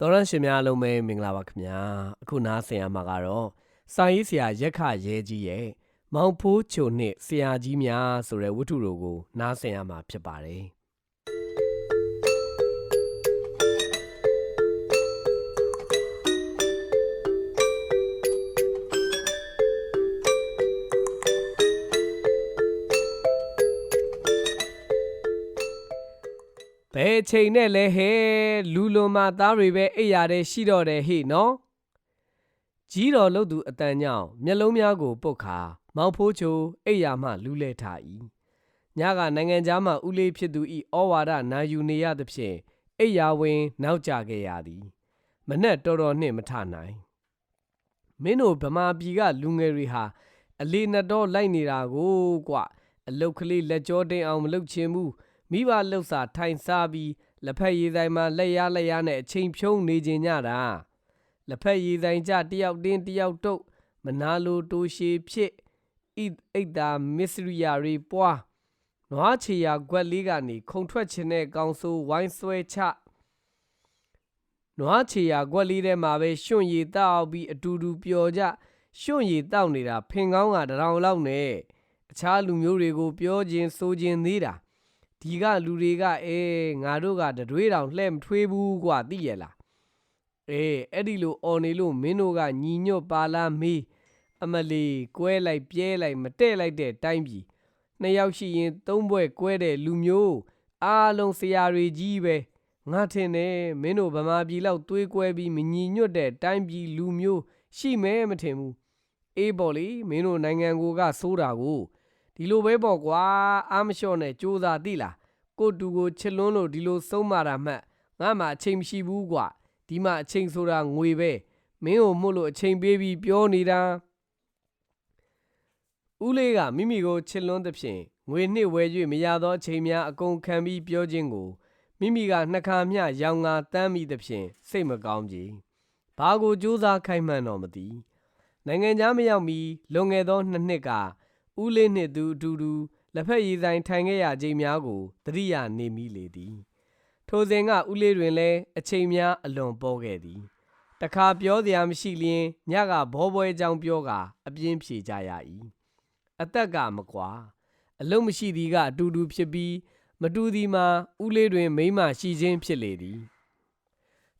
တော်ရရှင်များလုံးပဲမင်္ဂလာပါခင်ဗျာအခုနားဆင်ရမှာကတော့စာရေးဆရာရက်ခရဲကြီးရဲ့မောင်ဖိုးချိုနှစ်ဆရာကြီးများဆိုတဲ့ဝတ္ထုတို့ကိုနားဆင်ရမှာဖြစ်ပါတယ် ဘယ်ချိန်နဲ့လဲဟဲလူလွန်မာသားတွေပဲအိပ်ရာတဲ့ရှိတော့တယ်ဟိနော်ကြီးတော်လှုပ်သူအတန်ကြောင့်မျက်လုံးများကိုပုတ်ခါမောင်ဖိုးချိုအိပ်ရာမှလူးလဲထ၏ညကနိုင်ငံသားမှဦးလေးဖြစ်သူဤဩဝါဒနာယူနေရသဖြင့်အိပ်ရာဝင်နောက်ကျခဲ့ရသည် မနဲ့တော်တော်နှင့်မထနိုင်မင်းတို့ဗမာပြည်ကလူငယ်တွေဟာအလေးနှစ်တော့လိုက်နေတာကိုကွအလုတ်ကလေးလက်ကြောတင်းအောင်မလုပ်ချင်ဘူး မိဘလှုပ်စာထိုင်စားပြီးလက်ဖက်ရည်ဆိုင်မှာလက်ရလက်ရနဲ့အချိန်ဖြုံးနေကြညတာလက်ဖက်ရည်ဆိုင်ကြတယောက်တင်းတယောက်တုတ်မနာလိုတိုးရှည်ဖြစ်ဣအိတ်တာမစ္စရိယာရီပွားနွားချီယာကွက်လေးကနေခုံထွက်ခြင်းတဲ့ကောင်းဆိုးဝိုင်းဆွဲချနွားချီယာကွက်လေးထဲမှာပဲရွှွန့်ရည်တောက်ပြီးအတူတူပျော်ကြရွှွန့်ရည်တောက်နေတာဖင်ကောင်းကတရောင်လောက်နဲ့အခြားလူမျိုးတွေကိုပြောခြင်းဆိုခြင်းသေးတာ ဒီကလူတွေကအဲငါတို့ကတတွေးတောင်လှဲ့မထွေးဘူးကွာသိရလားအေးအဲ့ဒီလိုអော်နေလို့မင်းတို့ကညီညွတ်ပါလားမေးအမလီကွဲလိုက်ပြဲလိုက်မတဲ့လိုက်တဲ့တိုင်းပြည်နှစ်ယောက်ရှိရင်သုံးဘွဲ့ကွဲတဲ့လူမျိုးအားလုံးဆရာတွေကြီးပဲငါထင်တယ်မင်းတို့ဗမာပြည်လောက်သွေးကွဲပြီးမညီညွတ်တဲ့တိုင်းပြည်လူမျိုးရှိမဲမထင်ဘူးအေးပေါ့လေမင်းတို့နိုင်ငံကိုကစိုးတာကို ဒီလိုပဲပေါ့ကွာအာမလျှော့နဲ့စူးစားသိလားကိုတူကိုချစ်လွန်းလို့ဒီလိုဆုံးမတာမှတ်ငါမှအချိန်မရှိဘူးကွာဒီမှာအချိန်ဆိုတာငွေပဲမင်းကိုမှုလို့အချိန်ပေးပြီးပြောနေတာဦးလေးကမိမိကိုချစ်လွန်းသဖြင့်ငွေနှစ်ဝဲ၍မရသောအချိန်များအကုန်ခံပြီးပြောခြင်းကိုမိမိကနှစ်ခါမျှရောင်ငါတမ်းမိသဖြင့်စိတ်မကောင်းကြ။ဘာကိုကြိုးစားခိုင်းမှန်းတော့မသိ။နိုင်ငံသားမရောက်မီလွန်ခဲ့သောနှစ်နှစ်က ဦးလေးနှင့်သူအတူတူလက်ဖက်ရည်ဆိုင်ထိုင်ခဲ့ရခြင်းများကိုတတိယနေမိလေသည် ထိုစဉ်ကဦးလေးတွင်လည်းအချိန်များအလွန်ပေါ်ခဲ့သည်တခါပြောစရာမရှိလျင်ညကဘောပွဲကြောင်ပြောကာအပြင်းဖြေကြရ၏အသက်ကမကွာအလုံးမရှိသည်ကအတူတူဖြစ်ပြီးမတူသည်မှာဦးလေးတွင် မိမရှိခြင်းဖြစ်လေသည်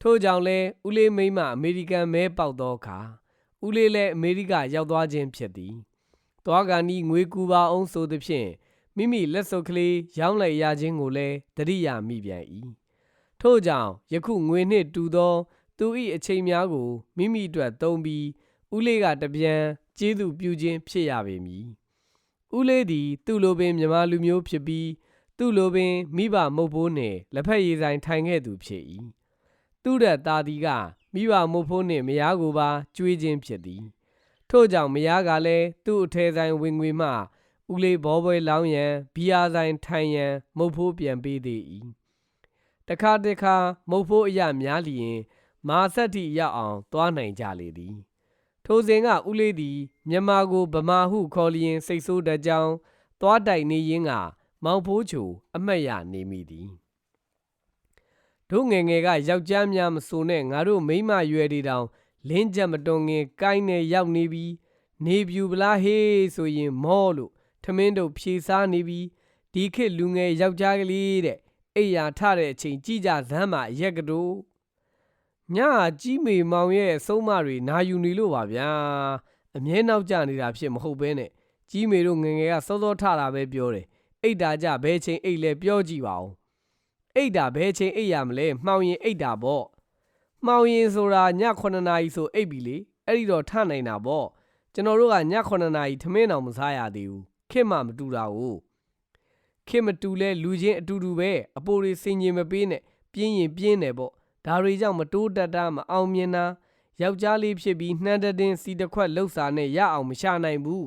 ထို့ကြောင့်လဲဦးလေးမိမအမေရိကန်မဲပေါက်သောအခါဦးလေးလည်းအမေရိကရောက်သွားခြင်းဖြစ်သည် သွားကန်ဤငွေကူပါအောင်ဆိုသည်ဖြင့်မိမိလက်စုပ်ကလေးရောင်းလိုက်ရခြင်းကိုလည်းတရိယာမိပြန်၏ထို့ကြောင့်ယခုငွေနှင့်တူသော သူ၏အချိန်များကိုမိမိအတွက်သုံးပြီးဦးလေးကတပြန်ကျေးဇူးပြုခြင်းဖြစ်ရပေမည်ဦးလေးသည် သူ့လိုပင်မြမလူမျိုးဖြစ်ပြီးသူ့လိုပင်မိဘမုတ်ဖိုးနှင့်လက်ဖက်ရည်ဆိုင်ထိုင်ခဲ့သူဖြစ်၏သူ့တဲ့သားသည်ကမိဘမုတ်ဖိုးနှင့်မယားကိုပါကျွေးခြင်းဖြစ်သည် ထို့ကြောင့်မယားကလည်းသူ့အထဲဆိုင်ဝင်ငွေမှဦးလေးဘောပွဲလောင်းရန်ဘီယာဆိုင်ထိုင်ရန်မုတ်ဖိုးပြန်ပေးသေး၏တခါတခါမုတ်ဖိုးအရများလျင် မာဆက်တိရောက်အောင်သွားနိုင်ကြလေသည် ထိုစဉ်ကဦးလေးသည်မြန်မာကိုဗမာဟုခေါ်လျင်စိတ်ဆိုးတကြောင်သွားတိုက်နေရင်းကမောင်ဖိုးချိုအမတ်ရနေမိသည်တို့ငယ်ငယ်ကယောက်ျားများမစိုးနဲ့ငါတို့မိမရွယ်တွေတောင် လင်းချက်မတွန်ငင်ကိုင်းနဲ့ရောက်နေပြီနေပြူပလားဟေးဆိုရင်မောလို့ထမင်းတို့ဖြေစားနေပြီဒီခေတ်လူငယ်ယောက်ျားကလေးတဲ့အိယာထတဲ့အချိန်ကြည်ကြဇမ်းမှာရက်ကတိုးညကြီးမေမောင်ရဲ့ဆုံးမတွေနာယူနေလို့ပါဗျာအမြဲနောက်ကျနေတာဖြစ်မဟုတ်ဘဲနဲ့ကြီးမေတို့ငငယ်ကစောစောထတာပဲပြောတယ်အိတ်တာကြဘဲချိန်အိတ်လဲပြောကြည့်ပါဦးအိတ်တာဘဲချိန်အိတ်ရမလဲမှောင်ရင်အိတ်တာပေါ့ မှောင်ရင်ဆိုတာည9နာရီဆိုအိပ်ပြီလေအဲ့ဒီတော့ထနိုင်တာပေါ့ကျွန်တော်တို့ကည9နာရီထမင်းအောင်မစားရသေးဘူးခင်မှမတူတာကိုခင်မတူလဲလူချင်းအတူတူပဲအပိုတွေစင်ញင်မပေးနဲ့ပြင်းရင်ပြင်းတယ်ပေါ့ဒါတွေကြောင့်မတိုးတက်တာမအောင်မြင်တာယောက်ျားလေးဖြစ်ပြီးနှမ်းတဲ့တင်စီတစ်ခွက်လှုပ်စာနဲ့ရအောင်မရှာနိုင်ဘူး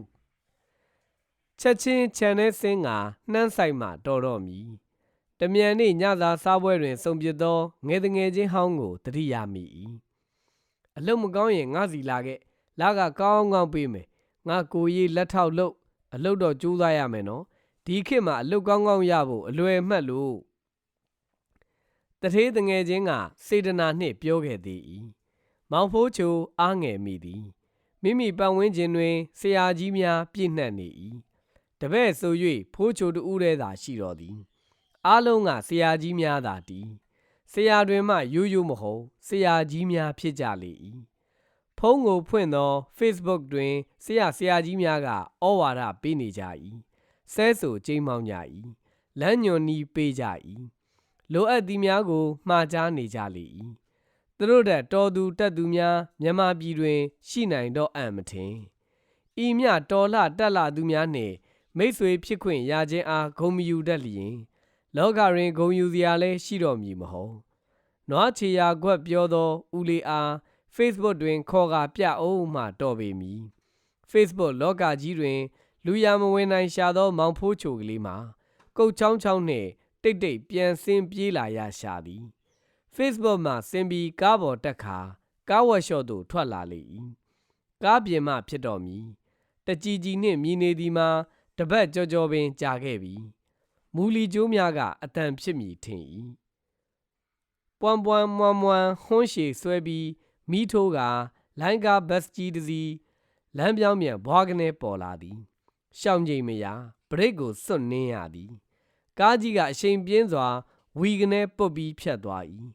ချက်ချင်းခြံထဲဆင်းကနှမ်းဆိုင်မှတော်တော့မီ တမြန်နေ့ညသာစားပွဲတွင်စုံပြသောငယ်တငယ်ချင်းဟောင်းကိုတတိယမိ၏အလုံးမကောင်းရင်ငါစီလာခဲ့လာကကောင်းကောင်းပေးမယ်ငါကိုကြီးလက်ထောက်လို့အလုတ်တော့ကြိုးစားရမယ်နော်ဒီခေတ်မှာအလုတ်ကောင်းကောင်းရဖို့အလွယ်မှတ်လို့တထေးတငယ်ချင်းကစေတနာနှင့်ပြောခဲ့သေး၏မောင်ဖိုးချိုအားငယ်မိသည်မိမိပတ်ဝန်းကျင်တွင်ဆရာကြီးများပြည့်နှက်နေ၏တပည့်ဆို၍ဖိုးချိုတူဦးတည်းသာရှိတော်သည် အားလုံးကဆရာကြီးများသာတည်ဆရာတွင်မှရိုးရိုးမဟုတ်ဆရာကြီးများဖြစ်ကြလေ၏ဖုန်းကိုဖွင့်သော Facebook တွင်ဆရာဆရာကြီးများကဩဝါဒပေးနေကြ၏ဆဲဆိုကြိမ်းမောင်းကြ၏လမ်းညွန်နီးပေးကြ၏လိုအပ်သည်များကိုမှားကြားနေကြလေ၏သူတို့တဲ့တော်သူတက်သူများမြန်မာပြည်တွင် ရှိနိုင်တော့အံ့မထင်ဤမြတော်လှတက်လာသူများနှင့်မိတ်ဆွေဖြစ်ခွင့်ရခြင်းအားဂုဏ်မယူတတ်လျင် လောကတွင်ဂုံယူစရာလည်းရှိတော်မည်မဟုတ်။နွားချေရာခွက်ပြောသောဦးလေးအား Facebook တွင်ခေါ်ကာပြအောင်မှတော်ပေမည်။ Facebook လောကကြီးတွင် လူရမဝင်နိုင်ရှာသော မောင်ဖိုးချိုကလေးမှာကုတ်ချောင်းချောင်းနှင့်တိတ်တိတ်ပြန်ဆင်းပြေးလာရရှာသည်။ Facebook မှာဆင်းပြီးကားပေါ်တက်ခါကားဝက်ရှော့သို့ထွက်လာလေ၏။ကားပြင်မှဖြစ်တော်မူ။တကြည်ကြည်နှင့်မြည်နေသည်မှာတပတ်ကြောကြောပင်ကြာခဲ့ပြီ။ မူလီကျိုးများကအတန်ဖြစ်မည်ထင်၏ပွမ်ပွမ်မွမ်မွမ်ဟွန်းရှည်ဆွဲပြီးမိထိုးကလိုင်းကားဘတ်ကြီးတစ်စီးလမ်းပြောင်းမြန်ဘွားကနေပေါ်လာသည်ရှောင်းချိန်မရဘရိတ်ကိုစွန့်နှင်းရသည်ကားကြီးကအရှိန်ပြင်းစွာဝီကနေပုတ်ပြီးဖြတ်သွား၏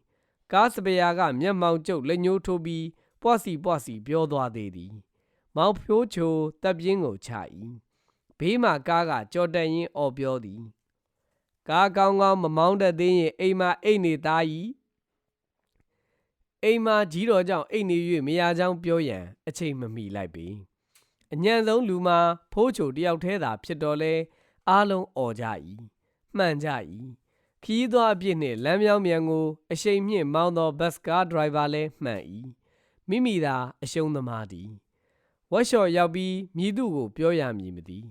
ကားစပယ်ယာကမျက်မှောင်ကျုပ်လက်ညှိုးထိုးပြီးပွားစီပွားစီပြောသွားသေးသည်မောင်ဖြိုးချိုတပ်ပြင်းကိုချ၏ဘေးမှကားကကြော်တန်ရင်အော်ပြောသည် ကားကောင်းကောင်းမမောင်းတတ်သေးရင်အိမ်မှာအိတ်နေသားကြီးအိမ်မှာကြီးတော်ကြောင့်အိတ်နေ၍မရကြောင်းပြောရန်အချိန်မမီလိုက်ပေအညံဆုံးလူမှာဖိုးချိုတယောက်တည်းသာဖြစ်တော်လဲအားလုံးអော်ကြ၏မှန်ကြ၏ခီးသွားအပြစ်နှင့်လမ်းမြောင်းမြန်ကိုအရှိန်မြင့်မောင်းသောဘတ်ကားဒရိုင်ဘာလည်းမှန်၏မိမိသာအရှုံးသမားသည်ဝက်ရှော့ရောက်ပြီးမြည်သူကိုပြောရမည်မသည်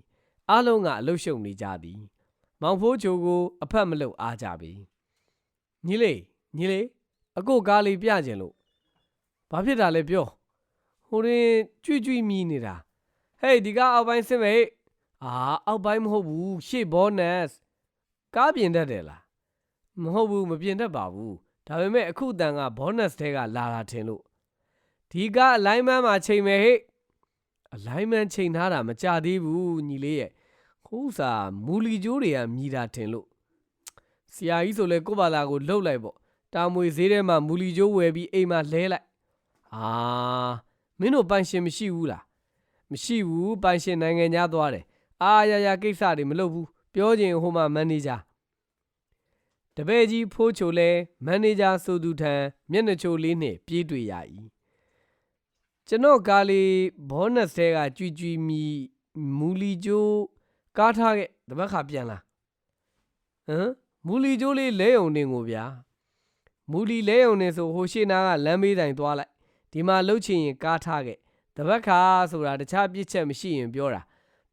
အားလုံးကအလုရှုံနေကြသည် မောင်ဖိုးချိုကို အဖက်မလုပ်အားကြပြီညီလေးညီလေးအကိုကားလေးပြကျင်လို့ဘာဖြစ်တာလဲပြောဟိုရင်ကြွိကြွိမြည်နေတာဟေးဒီကားအောက်ပိုင်းဆင်းမေအာအောက်ပိုင်းမဟုတ်ဘူးရှေ့ဘောနက်ကားပြင်တတ်တယ်လားမဟုတ်ဘူးမပြင်တတ်ပါဘူးဒါပေမဲ့အခုတန်ကဘောနက်တဲကလာတာထင်လို့ဒီကားအလိုင်းမန်းမှာချိန်မယ်ဟေ့အလိုင်းမန်းချိန်ထားတာမကြသေးဘူးညီလေးရဲ့ ခိုးစာမူလီကျိုးတွေကမြည်တာထင်လို့ဆရာကြီးဆိုလဲကို့ဘာသာကိုလှုပ်လိုက်ပေါ့တာမွေဈေးထဲမှာမူလီကျိုးဝယ်ပြီးအိမ်မှာလဲလိုက်အာမင်းတို့ပိုင်ရှင်မရှိဘူးလားမရှိဘူးပိုင်ရှင်နိုင်ငံသားသွားတယ်အာရရကိစ္စတွေမလုပ်ဘူးပြောချင်းဟိုမှာမန်နေဂျာတပည့်ကြီးဖိုးချိုလဲမန်နေဂျာဆိုသူထံမျက်နှာချိုလေးနဲ့ပြေးတွေ့ရ၏ကျွန်တော်ကားလေးဘောနက်ဆဲကကြွီကြွီမီမူလီကျိုး ကားထားခဲ့တပတ်ခါပြန်လာဟမ်မူလီကျိုးလေးလဲုံနေကိုဗျာမူလီလဲုံနေဆိုဟိုရှေ့နာကလမ်းမေးတိုင်သွားလိုက်ဒီမှာလှုပ်ချင်ရင်ကားထားခဲ့တပတ်ခါဆိုတာတခြားပြစ်ချက်မရှိရင်ပြောတာ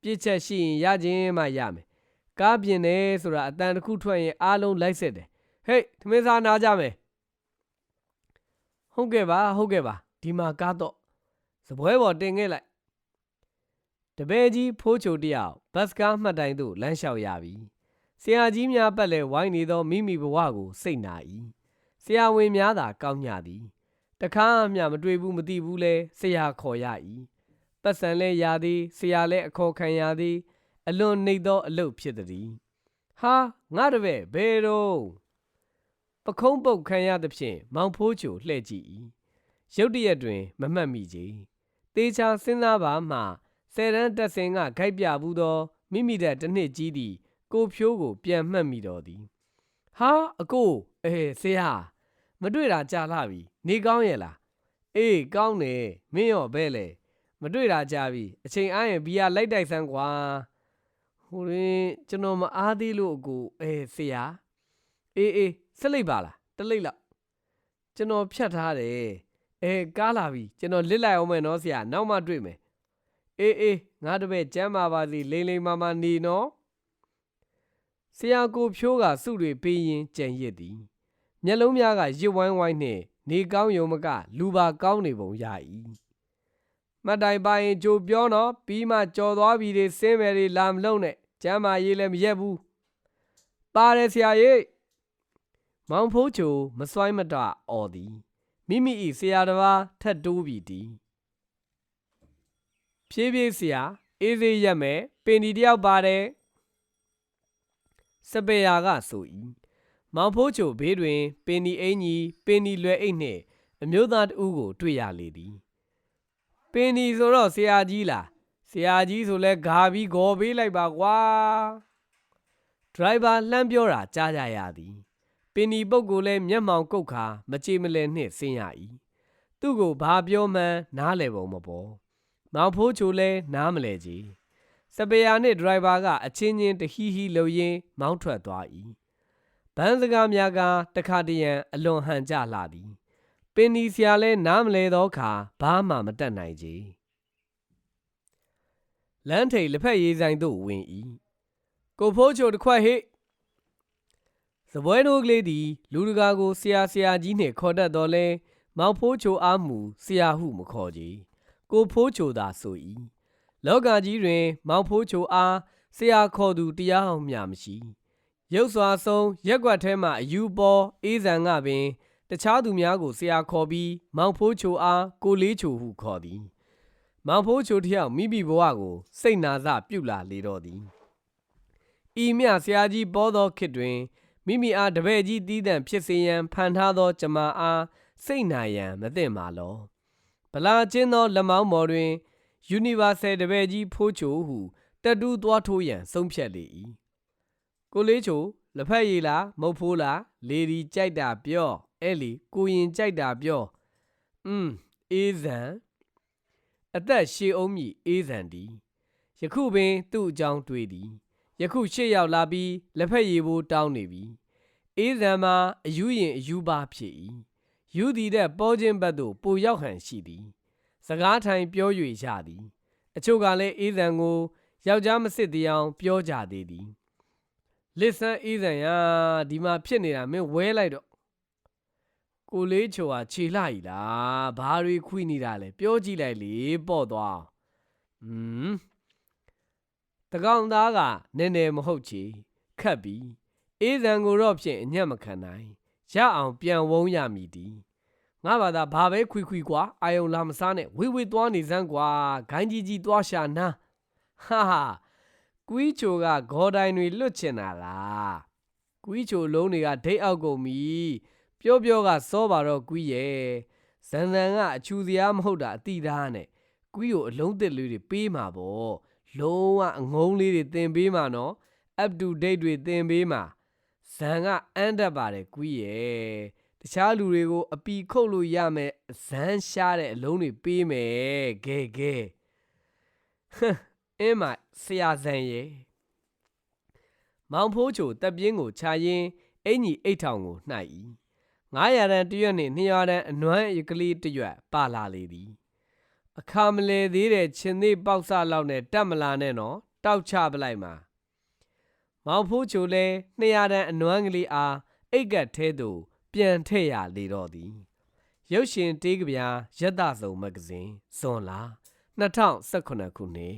ပြစ်ချက်ရှိရင်ရခြင်းမှရမယ်ကားပြင်တယ်ဆိုတာအတန်တစ်ခုထွက်ရင်အားလုံးလိုက်ဆက်တယ်ဟေးသမင်းစားနာကြမယ်ဟုတ်ကဲ့ပါဟုတ်ကဲ့ပါဒီမှာကားတော့စပွဲပေါ်တင်ခဲ့လိုက် တပည့်ကြီးဖိုးချိုတယောက်ဘတ်စကားမှတ်တိုင်သို့လမ်းလျှောက်ရပြီဆရာကြီးများပတ်လဲဝိုင်းနေသောမိမိဘဝကိုစိတ်နာ၏ဆရာဝန်များသာကောင်းညသည်တခါမှမတွေ့ဘူးမသိဘူးလဲဆရာခေါ်ရ၏ပတ်စံလဲရသည်ဆရာလဲအခေါ်ခံရသည် အလွန်နှိပ်သောအလုပ်ဖြစ်သည်ဟာငါတပည့်ဘယ်တော့ပခုံးပုတ်ခံရသဖြင့်မောင်ဖိုးချိုလှဲ့ကြည့်၏ရုတ်တရက်တွင် မမှတ်မိကြတေချာစဉ်းစားပါမှ ဆယ်တန်းတက်စဉ်ကဂိုက်ပြဘူးသောမိမိတဲ့တစ်နှစ်ကြီးသည် ကိုဖြိုးကို ပြန်မှတ်မိတော်သည်ဟာအကိုအေးဆရာမတွေ့တာကြာလာပြီနေကောင်းရဲ့လားအေးကောင်းတယ်မင်းရောဘဲလေမတွေ့တာကြာပြီအချိန်အားရင်ဘီယာလိုက်တိုက်ဆန်းကွာဟိုရင်ကျွန်တော်မအားသေးလို့အကိုအေးဆရာအေးအေးဆက်လိုက်ပါလားတလိတ်လောက်ကျွန်တော်ဖြတ်ထားတယ်အဲကားလာပြီကျွန်တော်လစ်လိုက်အောင်မယ်နော်ဆရာနောက်မှတွေ့မယ် အေးအေးငါတပည့်ကျမ်းပါပါစီလိမ့်လိမ့်မာမာနေနော်ဆရာကိုဖြိုးကစုတွေပေးရင်ကြံရစ်သည်မျက်လုံးများကရစ်ဝိုင်းဝိုင်းနှင့်နေကောင်းယုံမက လူပါကောင်းနေပုံရ၏မှတ်တိုင်ပါရင်ကြိုပြောတော့ပြီးမှကြော်သွားပြီတွေစင်းမယ်တွေလာမလုံးနဲ့ကျမ်းမာရေးလည်းမရက်ဘူးပါတယ်ဆရာကြီးမောင်ဖိုးချိုမစွိုင်းမတအော်သည်မိမိ၏ဆရာတစ်ပါးထတ်တိုးပြီတီ ဖြည်းဖြည်းဆရာအေးစေးရက်မယ်ပင်ဒီတယောက်ပါတယ်စပယ်ယာကဆို၏မောင်ဖိုးချိုဘေးတွင် ပင်ဒီအင်ကြီးပင်ဒီလွယ်အိတ်နှင့်အမျိုးသားတဦးကို တွေ့ရလေသည်ပင်ဒီဆိုတော့ဆရာကြီးလားဆရာကြီးဆိုလဲဂါပြီးဂေါ်ပေးလိုက်ပါကွာဒရိုင်ဘာလှမ်းပြောတာကြားကြရသည်ပင်ဒီပုတ်ကိုလည်းမျက်မှောင်ကုတ်ခါမကြေမလဲနှင့်ဆင်းရ၏သူ့ကိုဘာပြောမှန်းနားလည်ပုံမပေါ် မောင်ဖိုးချိုလည်းနားမလဲကြည်စပယ်ယာနှင့်ဒရိုင်ဘာကအချင်းချင်းတဟီဟီလှုပ်ရင်းမောင်းထွက်သွား၏ဘန်းစကားများကတခါတရံအလွန်ဟန်ကြလာသည်ပင်ဒီဆရာလဲနားမလဲသောအခါဘာမှမတတ်နိုင်ကြလမ်းထိပ်လက်ဖက်ရည်ဆိုင်သို့ဝင်၏ကိုဖိုးချိုတစ်ခွက်ဟိစပွဲတို့ကလေးသည်လူတကာကိုဆရာဆရာကြီးနှင့်ခေါ်တတ်တော်လဲမောင်ဖိုးချိုအားမူဆရာဟုမခေါ်ကြ ကိုဖိုးချိုသာဆို၏လောကကြီးတွင် မောင်ဖိုးချိုအားဆရာခေါ်သူတရားအောင်မျှမရှိရုပ်စွာဆုံးရက်ွက်ထဲမှအယူပေါ်အေးဇံကပင် တခြားသူများကိုဆရာခေါ်ပြီးမောင်ဖိုးချိုအားကိုလေးချိုဟုခေါ်သည်မောင်ဖိုးချိုတယောက်မိမိဘဝကို စိတ်နာစပြုလာလေတော့သည်ဤမြဆရာကြီးပေါ်သောခေတ်တွင်မိမိအားတပည့်ကြီးတီးတန့်ဖြစ်စေရန်ဖန်ထားသောကျမအားစိတ်နာရန်မသင့်ပါလောဗ လာချင်းသောလက်မောင်းပေါ်တွင်ယူနီဗာဆယ်တပည့်ကြီးဖိုးချိုဟုတက်တူးသွားထိုးရန်ဆုံးဖြတ်လေ၏ကိုလေးချိုလက်ဖက်ရည်လားမုတ်ဖိုးလားလေဒီကြိုက်တာပြောအဲ့လီကိုရင်ကြိုက်တာပြောอืมအေးဇံအသက်ရှည်အောင်မြည်အေးဇံဒီယခုပင်သူ့အကြောင်းတွေးသည်ယခုရှေ့ရောက်လာပြီးလက်ဖက်ရည်ဖို့တောင်းနေပြီအေးဇံမှာအယူရင်အယူပါဖြစ်၏ ယူသည်တဲ့ပေါ်ခြင်းဘက်သို့ပိုရောက်ဟန်ရှိသည်စကားထိုင်ပြော၍ရသည်အချို့ကလည်းအေးဇံကိုယောက်ျားမစစ်တရားပြောကြသေးသည်လစ်ဆန်းအေးဇံရာဒီမှာဖြစ်နေတာမင်းဝဲလိုက်တော့ကိုလေးချိုဟာခြေလှ E လားဘာတွေခွိနေတာလဲပြောကြည့်လိုက်လေပေါ့သွားอืมတကောင်သားကနည်းနည်းမဟုတ်ချေခတ်ပြီးအေးဇံကိုတော့ဖြင့်အညံ့မခံနိုင် ရအောင်ပြန်ဝုံးရမည်ဒီငါဘာသာဘာပဲခွိခွိကွာအာယုံလာမစားနဲ့ဝေဝေသွားနေစမ်းကွာဂိုင်းကြီးကြီးသွားရှာနာဟာဟာကွီးချိုကဂေါ်တိုင်တွေလွတ်ချင်တာလားကွီးချိုလုံးတွေကဒိတ်အောက်ကုန်ပြီပြောပြောကစောပါတော့ကွီးရဲ့ဇန်ဇန်ကအချူစရာမဟုတ်တာအတိသားနဲ့ကွီးကိုအလုံးတစ်လေးတွေပေးမှာပေါ့လုံးဝအငုံးလေးတွေတင်ပေးမှာနော် up to date တွေတင်ပေးမှာ ဇန်ကအန်းတတ်ပါတယ်ကွီးရဲ့တခြားလူတွေကိုအပီခုတ်လို့ရမယ်ဇန်းရှားတဲ့အလုံးတွေပေးမယ်ဂဲဂဲဟမ်အင်းမဆရာဇန်ရဲ့မောင်ဖိုးချိုတပ်ပြင်းကိုခြာရင်းအင်ကြီးအိတ်ထောင်ကိုနှိုက်၏900ရန်တရွက်နှင့်200ရန်အနွမ်းရကလေးတရွက်ပါလာလေသည်အခါမလဲသေးတဲ့ချင်းသေးပေါက်စလောက်နဲ့တက်မလာနဲ့နော်တောက်ချပလိုက်မှာ မောင်ဖိုးချိုလဲ200ရန်အနွမ်းကလေးအားအိတ်ကတ်ထဲသို့ပြန်ထည့်ရလေတော့သည်ရုပ်ရှင်တေးကဗျာရက်သစုံမဂ္ဂဇင်းဇွန်လာ2018ခုနှစ်